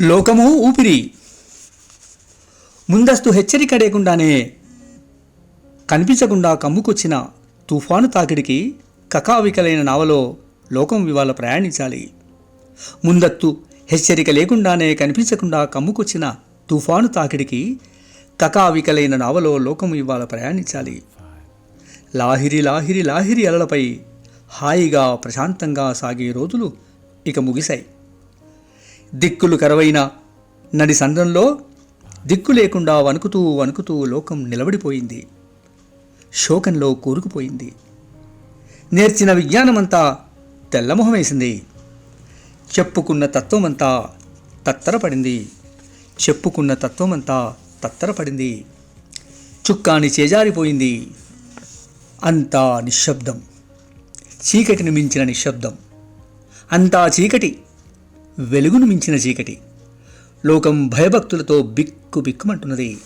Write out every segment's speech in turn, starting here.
లోకము ఊపిరి. ముందస్తు హెచ్చరిక లేకుండానే కనిపించకుండా కమ్ముకొచ్చిన తుఫాను తాకిడికి కకావికలైన నావలో లోకం ఇవాళ ప్రయాణించాలి. ముందత్తు హెచ్చరిక లేకుండానే కనిపించకుండా కమ్ముకొచ్చిన తుఫాను తాకిడికి కకావికలైన నావలో లోకం ఇవాళ ప్రయాణించాలి. లాహిరి లాహిరి లాహిరి అలలపై హాయిగా ప్రశాంతంగా సాగే రోజులు ఇక ముగిశాయి. దిక్కులు కరవైన నడి సందంలో దిక్కు లేకుండా వణుకుతూ వణుకుతూ లోకం నిలబడిపోయింది. శోకంలో కూరుకుపోయింది. నేర్చిన విజ్ఞానమంతా తెల్లమొహమేసింది చెప్పుకున్న తత్వమంతా తత్తరపడింది. చెప్పుకున్న తత్వమంతా తత్తరపడింది. చుక్కాని చేజారిపోయింది. అంతా నిశ్శబ్దం. చీకటిని మించిన నిశ్శబ్దం. అంతా చీకటి వెలుగును మించిన చీకటి. లోకం భయభక్తులతో బిక్కు బిక్కుమంటున్నది.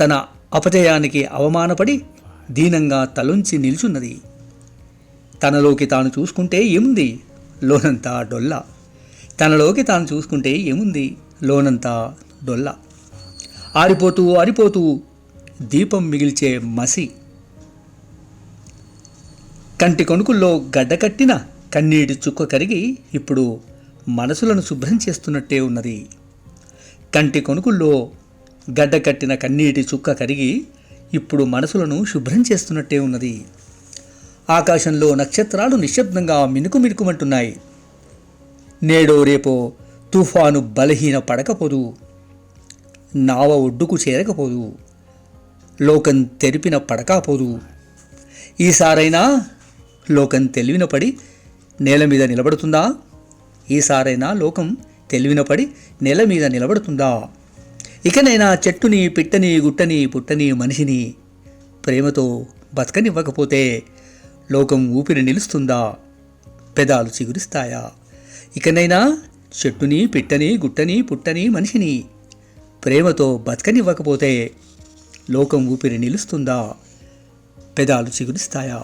తన అపజయానికి అవమానపడి దీనంగా తలొంచి నిల్చున్నది. తనలోకి తాను చూసుకుంటే ఏముంది? లోనంతా డొల్ల. తనలోకి తాను చూసుకుంటే ఏముంది? లోనంతా డొల్ల. ఆరిపోతూ ఆరిపోతూ దీపం మిగిల్చే మసి. కంటి కొనుకుల్లో గడ్డకట్టిన కన్నీటి చుక్క కరిగి ఇప్పుడు మనసులను శుభ్రం చేస్తున్నట్టే ఉన్నది. కంటి కొనుకుల్లో గడ్డ కట్టిన కన్నీటి చుక్క కరిగి ఇప్పుడు మనసులను శుభ్రం చేస్తున్నట్టే ఉన్నది. ఆకాశంలో నక్షత్రాలు నిశ్శబ్దంగా మినుకు మినుకుమంటున్నాయి. నేడో రేపో తుఫాను బలహీన పడకపోదు. నావ ఒడ్డుకు చేరకపోదు. లోకం తెరిపిన పడకపోదు. ఈసారైనా లోకం తెలివిన పడి నేల మీద నిలబడుతుందా? ఈసారైనా లోకం తెలివినపడి నెల నేల మీద నిలబడుతుందా? ఇకనైనా చెట్టుని పిట్టని గుట్టని పుట్టని మనిషిని ప్రేమతో బతకనివ్వకపోతే లోకం ఊపిరి నిలుస్తుందా? పెదాలు చిగురిస్తాయా? ఇకనైనా చెట్టుని పిట్టని గుట్టని పుట్టని మనిషిని ప్రేమతో బతకనివ్వకపోతే లోకం ఊపిరి నిలుస్తుందా? పెదాలు చిగురిస్తాయా?